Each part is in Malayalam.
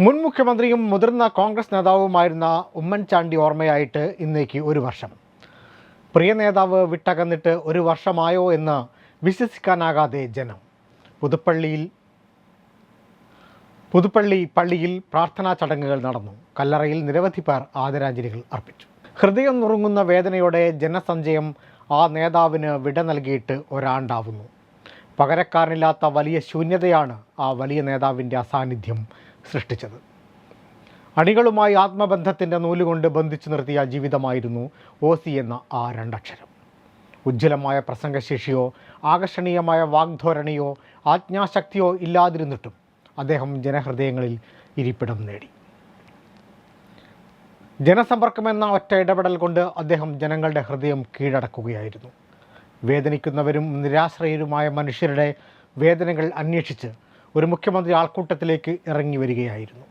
മുൻ മുഖ്യമന്ത്രിയും മുതിർന്ന കോൺഗ്രസ് നേതാവുമായിരുന്ന ഉമ്മൻചാണ്ടി ഓർമ്മയായിട്ട് ഇന്നേക്ക് ഒരു വർഷം. പ്രിയ നേതാവ് വിട്ടകന്നിട്ട് ഒരു വർഷമായോ എന്ന് വിശ്വസിക്കാനാകാതെ ജനം. പുതുപ്പള്ളിയിൽ പുതുപ്പള്ളി പള്ളിയിൽ പ്രാർത്ഥനാ ചടങ്ങുകൾ നടന്നു. കല്ലറയിൽ നിരവധി പേർ ആദരാഞ്ജലികൾ അർപ്പിച്ചു. ഹൃദയം നുറുങ്ങുന്ന വേദനയോടെ ജനസഞ്ചയം ആ നേതാവിന് വിട നൽകിയിട്ട് ഒരാണ്ടാവുന്നു. പകരക്കാരനില്ലാത്ത വലിയ ശൂന്യതയാണ് ആ വലിയ നേതാവിന്റെ അസാന്നിധ്യം സൃഷ്ടിച്ചത്. അണികളുമായി ആത്മബന്ധത്തിന്റെ നൂലുകൊണ്ട് ബന്ധിച്ചു നിർത്തിയ ജീവിതമായിരുന്നു ഒ സി എന്ന ആ രണ്ടക്ഷരം. ഉജ്ജ്വലമായ പ്രസംഗശേഷിയോ ആകർഷണീയമായ വാഗ്ധോരണിയോ ആജ്ഞാശക്തിയോ ഇല്ലാതിരുന്നിട്ടും അദ്ദേഹം ജനഹൃദയങ്ങളിൽ ഇരിപ്പിടം നേടി. ജനസമ്പർക്കമെന്ന ഒറ്റ ഇടപെടൽ കൊണ്ട് അദ്ദേഹം ജനങ്ങളുടെ ഹൃദയം കീഴടക്കുകയായിരുന്നു. വേദനിക്കുന്നവരും നിരാശ്രയരുമായ മനുഷ്യരുടെ വേദനകൾ അന്വേഷിച്ച് ഒരു മുഖ്യമന്ത്രി ആൾക്കൂട്ടത്തിലേക്ക് ഇറങ്ങി വരികയായിരുന്നു.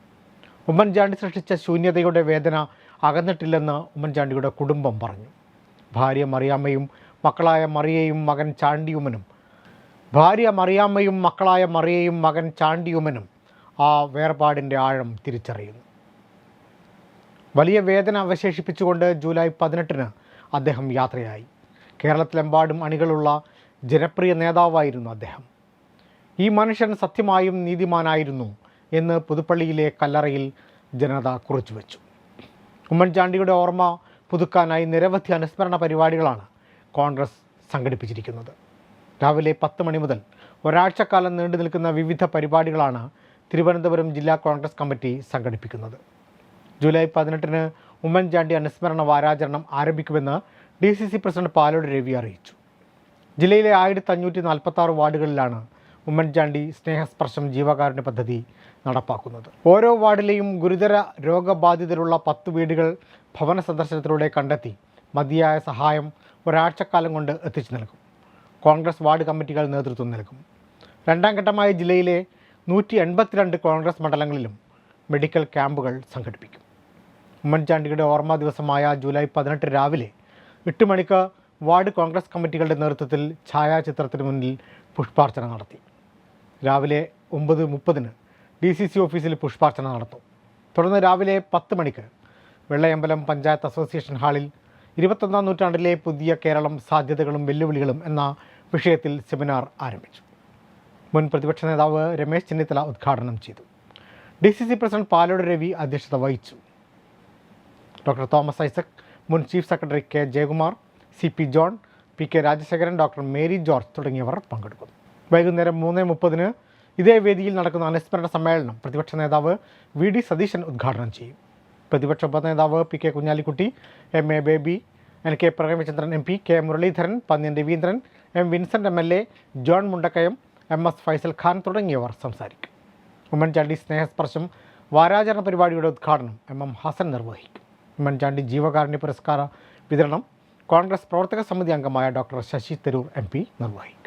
ഉമ്മൻചാണ്ടി സൃഷ്ടിച്ച ശൂന്യതയുടെ വേദന അകന്നിട്ടില്ലെന്ന് ഉമ്മൻചാണ്ടിയുടെ കുടുംബം പറഞ്ഞു. ഭാര്യ മറിയാമ്മയും മക്കളായ മറിയയും മകൻ ചാണ്ടിയുമനും ഭാര്യ മറിയാമ്മയും മക്കളായ മറിയയും മകൻ ചാണ്ടിയുമനും ആ വേർപാടിന്റെ ആഴം തിരിച്ചറിയുന്നു. വലിയ വേദന അവശേഷിപ്പിച്ചുകൊണ്ട് ജൂലൈ പതിനെട്ടിന് അദ്ദേഹം യാത്രയായി. കേരളത്തിലെമ്പാടും അണികളുള്ള ജനപ്രിയ നേതാവായിരുന്നു അദ്ദേഹം. ഈ മനുഷ്യൻ സത്യമായും നീതിമാനായിരുന്നു എന്ന് പുതുപ്പള്ളിയിലെ കല്ലറയിൽ ജനത കുറിച്ചു വച്ചു. ഉമ്മൻചാണ്ടിയുടെ ഓർമ്മ പുതുക്കാനായി നിരവധി അനുസ്മരണ പരിപാടികളാണ് കോൺഗ്രസ് സംഘടിപ്പിച്ചിരിക്കുന്നത്. രാവിലെ പത്ത് മണി മുതൽ ഒരാഴ്ചക്കാലം നീണ്ടു നിൽക്കുന്ന വിവിധ പരിപാടികളാണ് തിരുവനന്തപുരം ജില്ലാ കോൺഗ്രസ് കമ്മിറ്റി സംഘടിപ്പിക്കുന്നത്. ജൂലൈ പതിനെട്ടിന് ഉമ്മൻചാണ്ടി അനുസ്മരണ വാരാചരണം ആരംഭിക്കുമെന്ന് D C C president Palode Ravi അറിയിച്ചു. ജില്ലയിലെ ആയിരത്തി അഞ്ഞൂറ്റി നാൽപ്പത്തി ആറ് വാർഡുകളിലാണ് ഉമ്മൻചാണ്ടി സ്നേഹസ്പർശം ജീവകാരുണ്യ പദ്ധതി നടപ്പാക്കുന്നത്. ഓരോ വാർഡിലെയും ഗുരുതര രോഗബാധിതരുള്ള പത്ത് വീടുകൾ ഭവന സന്ദർശനത്തിലൂടെ കണ്ടെത്തി മതിയായ സഹായം ഒരാഴ്ചക്കാലം കൊണ്ട് എത്തിച്ചു നൽകും. കോൺഗ്രസ് വാർഡ് കമ്മിറ്റികൾ നേതൃത്വം നൽകും. രണ്ടാം ഘട്ടമായ ജില്ലയിലെ നൂറ്റി എൺപത്തിരണ്ട് കോൺഗ്രസ് മണ്ഡലങ്ങളിലും മെഡിക്കൽ ക്യാമ്പുകൾ സംഘടിപ്പിക്കും. ഉമ്മൻചാണ്ടിയുടെ ഓർമ്മ ദിവസമായ ജൂലൈ പതിനെട്ട് രാവിലെ എട്ട് മണിക്ക് വാർഡ് കോൺഗ്രസ് കമ്മിറ്റികളുടെ നേതൃത്വത്തിൽ ഛായാചിത്രത്തിന് മുന്നിൽ പുഷ്പാർച്ചന നടത്തി. രാവിലെ ഒമ്പത് മുപ്പതിന് ഡി സി സി ഓഫീസിൽ പുഷ്പാർച്ചന നടത്തും. തുടർന്ന് രാവിലെ പത്ത് മണിക്ക് വെള്ളയമ്പലം പഞ്ചായത്ത് അസോസിയേഷൻ ഹാളിൽ ഇരുപത്തൊന്നാം നൂറ്റാണ്ടിലെ പുതിയ കേരളം സാധ്യതകളും വെല്ലുവിളികളും എന്ന വിഷയത്തിൽ സെമിനാർ ആരംഭിച്ചു. മുൻ പ്രതിപക്ഷ നേതാവ് രമേശ് ചെന്നിത്തല ഉദ്ഘാടനം ചെയ്തു. D C C president Palode Ravi അധ്യക്ഷത വഹിച്ചു. ഡോക്ടർ തോമസ് ഐസക് മുൻ chief secretary K Jayakumar C P John P K Rajasekharan doctor Mary George തുടങ്ങിയവർ പങ്കെടുക്കുന്നു വൈകുന്നേരം മൂന്ന് മുപ്പതിന് ഇതേ വേദിയിൽ നടക്കുന്ന അനുസ്മരണ സമ്മേളനം പ്രതിപക്ഷ നേതാവ് വി ഡി സതീശൻ ഉദ്ഘാടനം ചെയ്യും. പ്രതിപക്ഷ ഉപനേതാവ് P K Kunhalikutty M A Baby N K Premachandran M P K Muraleedharan Pannian Raveendran M Vincent M L A John Mundakkayam M S Faisal Khan തുടങ്ങിയവർ സംസാരിക്കും. ഉമ്മൻചാണ്ടി സ്നേഹസ്പർശം വാരാചരണ പരിപാടിയുടെ ഉദ്ഘാടനം എം എം ഹസൻ നിർവഹിക്കും. ഉമ്മൻചാണ്ടി ജീവകാരുണ്യ പുരസ്കാര വിതരണം കോൺഗ്രസ് പ്രവർത്തക സമിതി അംഗമായ doctor Shashi Tharoor M P നിർവഹിക്കും.